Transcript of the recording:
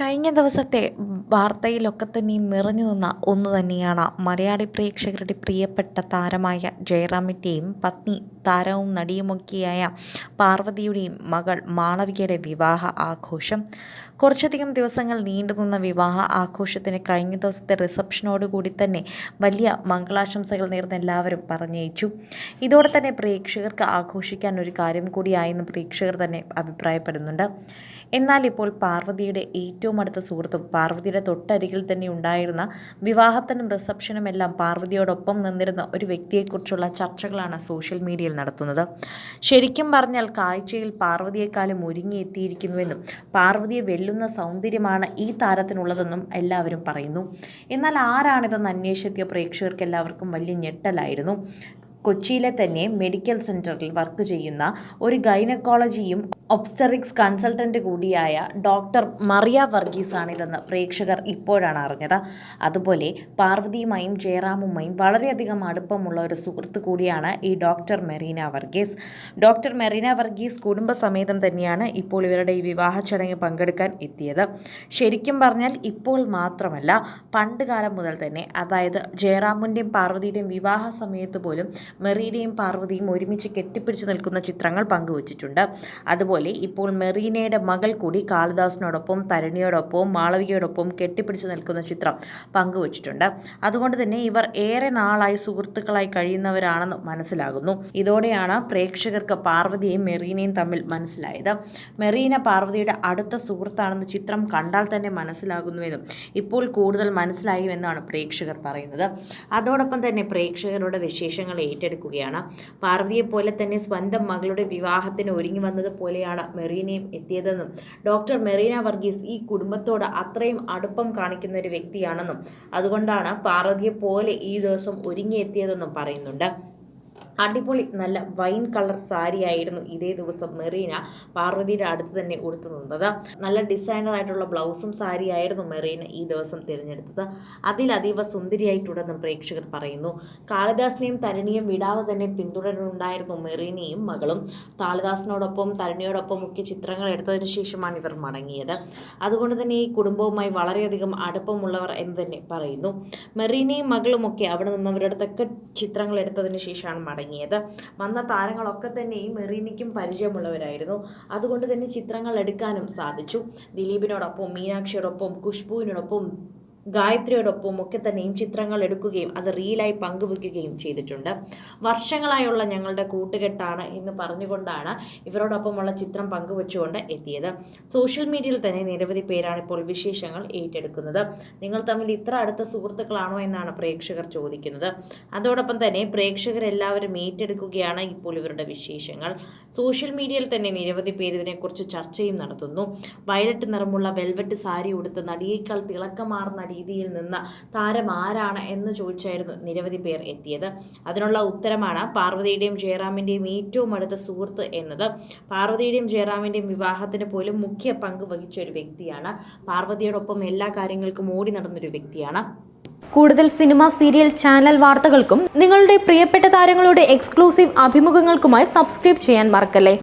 കഴിഞ്ഞ ദിവസത്തെ വാർത്തയിലൊക്കെ തന്നെയും നിറഞ്ഞു നിന്ന ഒന്ന് തന്നെയാണ്. മലയാളി പ്രേക്ഷകരുടെ പ്രിയപ്പെട്ട താരമായ ജയറാമിന്റെയും പത്നി താരവും നടിയുമൊക്കെയായ പാർവതിയുടെയും മകൾ മാളവികയുടെ വിവാഹ ആഘോഷം. കുറച്ചധികം ദിവസങ്ങൾ നീണ്ടുനിന്ന വിവാഹ ആഘോഷത്തിന് കഴിഞ്ഞ ദിവസത്തെ റിസപ്ഷനോടുകൂടി തന്നെ വലിയ മംഗളാശംസകൾ നേർന്ന് എല്ലാവരും പറഞ്ഞയച്ചു. ഇതോടെ തന്നെ പ്രേക്ഷകർക്ക് ആഘോഷിക്കാൻ ഒരു കാര്യം കൂടിയായെന്ന് പ്രേക്ഷകർ തന്നെ അഭിപ്രായപ്പെടുന്നുണ്ട്. എന്നാൽ ഇപ്പോൾ പാർവതിയുടെ ഏറ്റവും അടുത്ത സുഹൃത്തും പാർവതിയുടെ തൊട്ടരികിൽ തന്നെ ഉണ്ടായിരുന്ന വിവാഹത്തിനും റിസപ്ഷനും എല്ലാം പാർവതിയോടൊപ്പം നിന്നിരുന്ന ഒരു വ്യക്തിയെക്കുറിച്ചുള്ള ചർച്ചകളാണ് സോഷ്യൽ മീഡിയയിൽ നടത്തുന്നത്. ശരിക്കും പറഞ്ഞാൽ കാഴ്ചയിൽ പാർവതിയെക്കാളും ഒരുങ്ങിയെത്തിയിരിക്കുന്നുവെന്നും പാർവതിയെ വെല്ലുന്ന സൗന്ദര്യമാണ് ഈ താരത്തിനുള്ളതെന്നും എല്ലാവരും പറയുന്നു. എന്നാൽ ആരാണിതെന്ന് അന്വേഷിച്ചെത്തിയ പ്രേക്ഷകർക്ക് എല്ലാവർക്കും വലിയ ഞെട്ടലായിരുന്നു. കൊച്ചിയിലെ തന്നെ മെഡിക്കൽ സെന്ററിൽ വർക്ക് ചെയ്യുന്ന ഒരു ഗൈനക്കോളജിയും ഒബ്സ്റ്ററിക്സ് കൺസൾട്ടന്റ് കൂടിയായ ഡോക്ടർ മറിയ വർഗീസാണിതെന്ന് പ്രേക്ഷകർ ഇപ്പോഴാണ് അറിഞ്ഞത്. അതുപോലെ പാർവതിയുമായും ജയറാമുമായും വളരെയധികം അടുപ്പമുള്ള ഒരു സുഹൃത്ത് കൂടിയാണ് ഈ ഡോക്ടർ മെറീന വർഗീസ്. ഡോക്ടർ മെറീന വർഗീസ് കുടുംബസമേതം തന്നെയാണ് ഇപ്പോൾ ഇവരുടെ ഈ വിവാഹ ചടങ്ങ് പങ്കെടുക്കാൻ എത്തിയത്. ശരിക്കും പറഞ്ഞാൽ ഇപ്പോൾ മാത്രമല്ല പണ്ട് കാലം മുതൽ തന്നെ അതായത് ജയറാമിന്റെയും പാർവതിയുടെയും വിവാഹ സമയത്ത് പോലും മെറീനയും പാർവതിയും ഒരുമിച്ച് കെട്ടിപ്പിടിച്ച് നിൽക്കുന്ന ചിത്രങ്ങൾ പങ്കുവച്ചിട്ടുണ്ട്. അതുപോലെ ഇപ്പോൾ മെറീനയുടെ മകൾ കൂടി കാളിദാസിനോടൊപ്പം തരണിയോടൊപ്പവും മാളവികയോടൊപ്പം കെട്ടിപ്പിടിച്ച് നിൽക്കുന്ന ചിത്രം പങ്കുവച്ചിട്ടുണ്ട്. അതുകൊണ്ട് തന്നെ ഇവർ ഏറെ നാളായി സുഹൃത്തുക്കളായി കഴിയുന്നവരാണെന്ന് മനസ്സിലാകുന്നു. ഇതോടെയാണ് പ്രേക്ഷകർക്ക് പാർവതിയെയും മെറീനയും തമ്മിൽ മനസ്സിലായത്. മെറീന പാർവതിയുടെ അടുത്ത സുഹൃത്താണെന്ന് ചിത്രം കണ്ടാൽ തന്നെ മനസ്സിലാകുന്നുവെന്നും ഇപ്പോൾ കൂടുതൽ മനസ്സിലായി എന്നാണ് പ്രേക്ഷകർ പറയുന്നത്. അതോടൊപ്പം തന്നെ പ്രേക്ഷകരുടെ വിശേഷങ്ങൾ ഏറ്റെടുക്കുകയാണ്. പാർവതിയെ പോലെ തന്നെ സ്വന്തം മകളുടെ വിവാഹത്തിന് ഒരുങ്ങി വന്നത് പോലെയാണ് മെറീനയും എത്തിയതെന്നും. ഡോക്ടർ മെറീന വർഗീസ് ഈ കുടുംബത്തോട് അത്രയും അടുപ്പം കാണിക്കുന്ന ഒരു വ്യക്തിയാണെന്നും. അതുകൊണ്ടാണ് പാർവതിയെ പോലെ ഈ ദിവസം ഒരുങ്ങിയെത്തിയതെന്നും പറയുന്നുണ്ട്. അടിപൊളി നല്ല വൈൻ കളർ സാരി ആയിരുന്നു ഇതേ ദിവസം മെറീന പാർവതിയുടെ അടുത്ത് തന്നെ ഉടുത്തു നിന്നത്. നല്ല ഡിസൈനർ ആയിട്ടുള്ള ബ്ലൗസും സാരി ആയിരുന്നു മെറീന ഈ ദിവസം തിരഞ്ഞെടുത്തത്. അതിൽ അതീവ സുന്ദരിയായിട്ടുണ്ടെന്നും പ്രേക്ഷകർ പറയുന്നു. കാളിദാസിനെയും തരണിയും വിടാതെ തന്നെ പിന്തുടരുന്നുണ്ടായിരുന്നു മെറീനയും മകളും. കാളിദാസിനോടൊപ്പം തരണിയോടൊപ്പം ഒക്കെ ചിത്രങ്ങൾ എടുത്തതിന് ശേഷമാണ് ഇവർ മടങ്ങിയത്. അതുകൊണ്ട് തന്നെ ഈ കുടുംബവുമായി വളരെയധികം അടുപ്പമുള്ളവർ എന്ന് തന്നെ പറയുന്നു. മെറീനയും മകളുമൊക്കെ അവിടെ നിന്നവരടുത്തൊക്കെ ചിത്രങ്ങൾ എടുത്തതിന് ശേഷമാണ് മടങ്ങിയത് വന്ന താരങ്ങളൊക്കെ തന്നെ ഈ മെറീനയ്ക്കും പരിചയമുള്ളവരായിരുന്നു. അതുകൊണ്ട് തന്നെ ചിത്രങ്ങൾ എടുക്കാനും സാധിച്ചു. ദിലീപിനോടൊപ്പം മീനാക്ഷിയോടൊപ്പം ഖുഷ്ബുവിനോടൊപ്പം ഗായത്രിയോടൊപ്പം ഒക്കെ തന്നെയും ചിത്രങ്ങൾ എടുക്കുകയും അത് റീലായി പങ്കുവെക്കുകയും ചെയ്തിട്ടുണ്ട്. വർഷങ്ങളായുള്ള ഞങ്ങളുടെ കൂട്ടുകെട്ടാണ് എന്ന് പറഞ്ഞുകൊണ്ടാണ് ഇവരോടൊപ്പമുള്ള ചിത്രം പങ്കുവെച്ചുകൊണ്ട് എത്തിയത്. സോഷ്യൽ മീഡിയയിൽ തന്നെ നിരവധി പേരാണ് ഇപ്പോൾ വിശേഷങ്ങൾ ഏറ്റെടുക്കുന്നത്. നിങ്ങൾ തമ്മിൽ ഇത്ര അടുത്ത സുഹൃത്തുക്കളാണോ എന്നാണ് പ്രേക്ഷകർ ചോദിക്കുന്നത്. അതോടൊപ്പം തന്നെ പ്രേക്ഷകരെല്ലാവരും ഏറ്റെടുക്കുകയാണ് ഇപ്പോൾ ഇവരുടെ വിശേഷങ്ങൾ. സോഷ്യൽ മീഡിയയിൽ തന്നെ നിരവധി പേര് ഇതിനെക്കുറിച്ച് ചർച്ചയും നടത്തുന്നു. വയലറ്റ് നിറമുള്ള വെൽവെറ്റ് സാരി ഉടുത്ത് നടിയേക്കാൾ തിളക്കമാർന്ന രീതിയിൽ നിന്ന് താരം ആരാണ് എന്ന് ചോദിച്ചായിരുന്നു നിരവധി പേർ എത്തിയത്. അതിനുള്ള ഉത്തരമാണ് പാർവതിയുടെയും ജയറാമിന്റെയും ഏറ്റവും അടുത്ത സുഹൃത്ത് എന്നത്. പാർവതിയുടെയും ജയറാമിന്റെയും വിവാഹത്തിന് പോലും മുഖ്യ പങ്ക് വഹിച്ച ഒരു വ്യക്തിയാണ്. പാർവതിയോടൊപ്പം എല്ലാ കാര്യങ്ങൾക്കും ഓടി നടന്നൊരു വ്യക്തിയാണ്. കൂടുതൽ സിനിമ സീരിയൽ ചാനൽ വാർത്തകൾക്കും നിങ്ങളുടെ പ്രിയപ്പെട്ട താരങ്ങളുടെ എക്സ്ക്ലൂസീവ് അഭിമുഖങ്ങൾക്കുമായി സബ്സ്ക്രൈബ് ചെയ്യാൻ മറക്കല്ലേ?